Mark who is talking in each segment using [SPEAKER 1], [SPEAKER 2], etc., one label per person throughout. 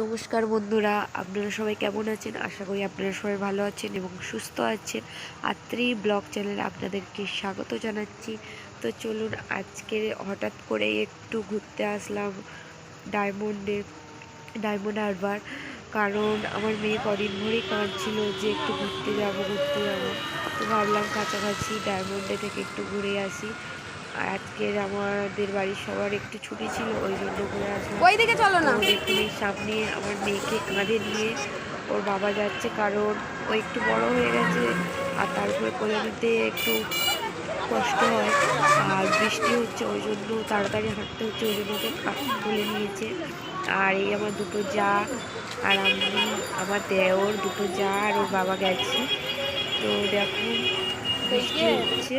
[SPEAKER 1] নমস্কার বন্ধুরা, আপনারা সবাই কেমন আছেন? আশা করি আপনারা সবাই ভালো আছেন এবং সুস্থ আছেন। আত্রি ব্লগ চ্যানেলে আপনাদেরকে স্বাগত জানাচ্ছি। তো চলুন, আজকে হঠাৎ করে একটু ঘুরতে আসলাম ডায়মন্ডে, ডায়মন্ড হারবার। কারণ আমার মেয়ে কদিন ভরেই কাঁদছিল যে একটু ঘুরতে যাব ঘুরতে যাব। তো ভাবলাম কাছাকাছি ডায়মন্ডে থেকে একটু ঘুরে আসি। আর আজকের আমাদের বাড়ির সবার একটু ছুটি ছিল ওই জন্য ঘুরে আসলাম।
[SPEAKER 2] ওইদিকে চলো না।
[SPEAKER 1] তো সামনে আমার মেয়েকে কাঁধে নিয়ে ওর বাবা যাচ্ছে কারণ ও একটু বড় হয়ে গেছে আর তারপরে কোলে নিতে একটু কষ্ট হয় আর বৃষ্টি হচ্ছে ওই জন্য তাড়াতাড়ি হাঁটতে হচ্ছে ওই জন্য তুলে নিয়েছে। আর এই আমার দুটো যা আর আমি আমার দেওর দুটো যা আর ওর বাবা গেছে। তো দেখুন বৃষ্টি হচ্ছে।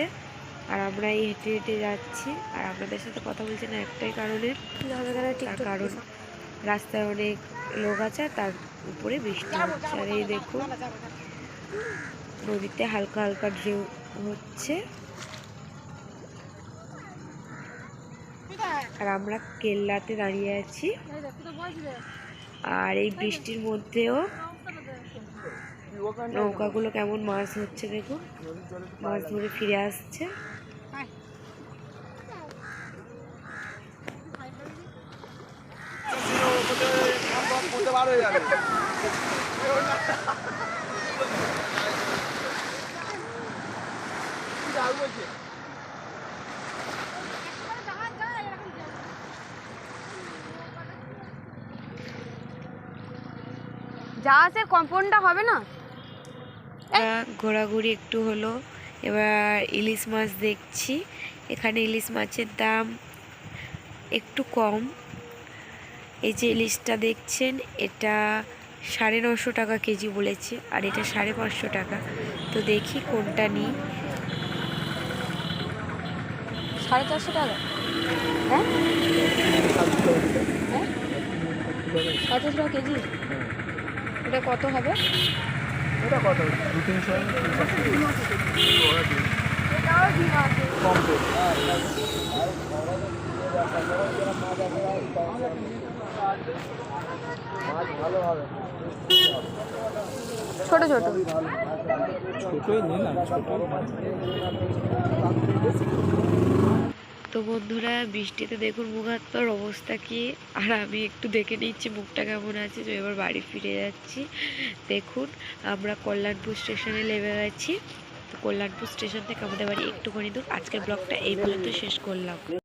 [SPEAKER 1] আর আমরা এই হেঁটে হেঁটে যাচ্ছি। আর আপনাদের সাথে কথা বলছি না একটাই কারণে। তার কারণ রাস্তায় অনেক লোক আছে আর তার উপরে বৃষ্টি হচ্ছে। আর এই দেখুন নদীতে হালকা হালকা ঢেউ হচ্ছে। আর আমরা কেল্লাতে দাঁড়িয়ে আছি। আর এই বৃষ্টির মধ্যেও নৌকাগুলো কেমন মাছ হচ্ছে দেখুন। মাছ ধরে ফিরে আসছে।
[SPEAKER 2] জাহাজের কম্পাউন্ডটা হবে না?
[SPEAKER 1] আমরা ঘোরাঘুরি একটু হলো। এবার ইলিশ মাছ দেখছি। এখানে ইলিশ মাছের দাম একটু কম। এই যে ইলিশটা দেখছেন, এটা সাড়ে নশো টাকা কেজি বলেছে, আর এটা সাড়ে পাঁচশো টাকা। তো দেখি কোনটা নিই।
[SPEAKER 2] সাড়ে চারশো টাকা? হ্যাঁ? হ্যাঁ? সাড়ে চারশো টাকা কেজি? এটা কত হবে?
[SPEAKER 3] এটা কত? দু তিনশো কম
[SPEAKER 2] ছোট ছোট।
[SPEAKER 3] ছোটোই নে না ছোটো
[SPEAKER 1] তো বন্ধুরা, বৃষ্টিতে দেখুন মুখ অবস্থা কি। আর আমি একটু দেখে নিচ্ছি মুখটা কেমন আছে, তো এবার বাড়ি ফিরে যাচ্ছি। দেখুন, আমরা কল্যাণপুর স্টেশনে নেমে গেছি। তো কল্যাণপুর স্টেশন থেকে আমাদের বাড়ি একটুখানি দূর। আজকের ব্লগটা এই পর্যন্ত শেষ করলাম।